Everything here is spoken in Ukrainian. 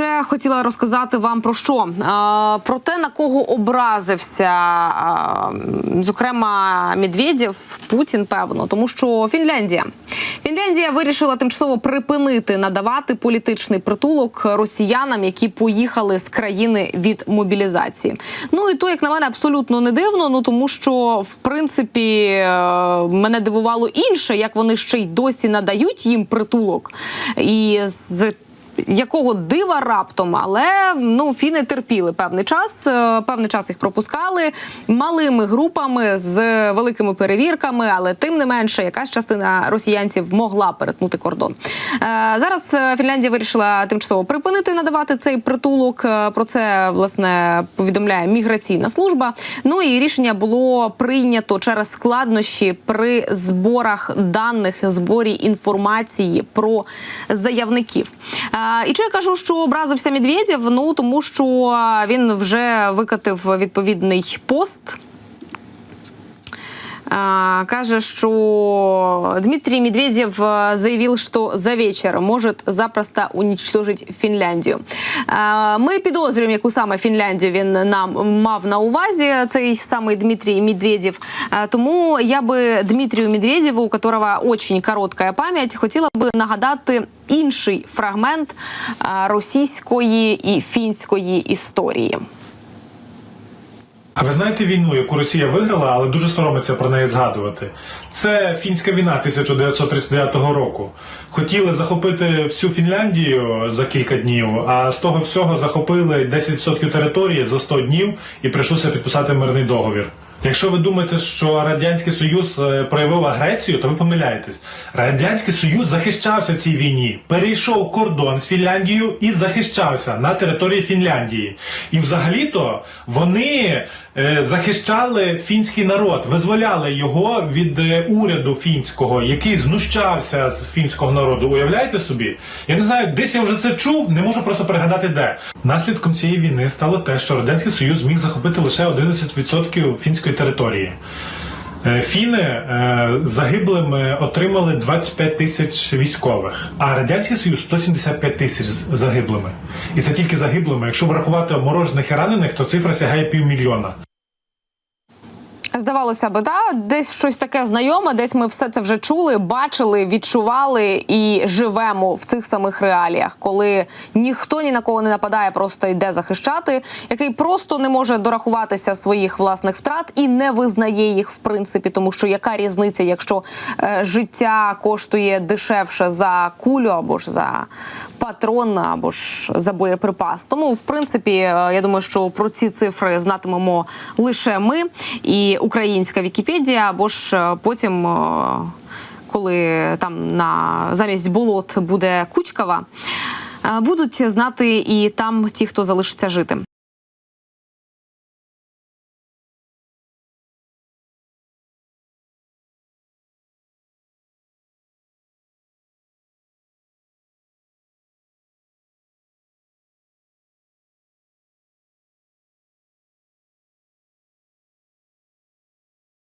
ще хотіла розказати вам про що? Про те, на кого образився, зокрема, Медведєв, Путін, певно, тому що Фінляндія. Фінляндія вирішила тимчасово припинити надавати політичний притулок росіянам, які поїхали з країни від мобілізації. Ну і то, як на мене, абсолютно не дивно. Ну тому що в принципі е, мене дивувало інше, як вони ще й досі надають їм притулок. І з якого дива раптом, але ну фіни терпіли певний час. е, Певний час їх пропускали малими групами з великими перевірками, але тим не менше, якась частина росіянців могла перетнути кордон. Е, Зараз е, Фінляндія вирішила тимчасово припинити надавати цей притулок. Про це власне повідомляє міграційна служба. Ну і рішення було прийнято через складнощі при зборах даних, зборі інформації про заявників. Е, І чи я кажу, що образився Медведєв? Ну тому що він вже викатив відповідний пост. Каже, що Дмитрий Медведев а, заявил, что за вечер может запросто уничтожить Фінляндію. Ми підозрюємо, яку саме Фінляндію він нам мав на увазі. Цей самий Дмитрій Медведєв. Тому я би Дмитрію Медведєву, у которого очень коротка пам'ять, хотіла би нагадати інший фрагмент російської і фінської історії. А ви знаєте війну, яку Росія виграла, але дуже соромиться про неї згадувати? Це фінська війна 1939 року. Хотіли захопити всю Фінляндію за кілька днів, а з того всього захопили 10% території за 100 днів і прийшлося підписати мирний договір. Якщо ви думаєте, що радянський союз е, проявив агресію, то ви помиляєтесь. Радянський союз захищався цій війні, перейшов кордон з Фінляндією і захищався на території Фінляндії. І взагалі-то вони е, захищали фінський народ, визволяли його від е, уряду фінського, який знущався з фінського народу. Уявляєте собі? Я не знаю, десь я вже це чув, не можу просто пригадати де. Наслідком цієї війни стало те, що радянський союз зміг захопити лише 11% фінської території. Е, Фіни е, загиблими отримали 25 тисяч військових, а радянський союз 175 тисяч загиблими. І це тільки загиблими. Якщо врахувати обморожених і ранених, то цифра сягає півмільйона. Здавалося би, да, десь щось таке знайоме, десь ми все це вже чули, бачили, відчували і живемо в цих самих реаліях, коли ніхто ні на кого не нападає, просто йде захищати, який просто не може дорахуватися своїх власних втрат і не визнає їх в принципі, тому що яка різниця, якщо е, життя коштує дешевше за кулю або ж за патрон, або ж за боєприпас. Тому, в принципі, е, я думаю, що про ці цифри знатимемо лише ми і українська Вікіпедія, або ж е, потім. е, Коли там на замість болот буде Кучкава, е, будуть знати і там ті, хто залишиться жити.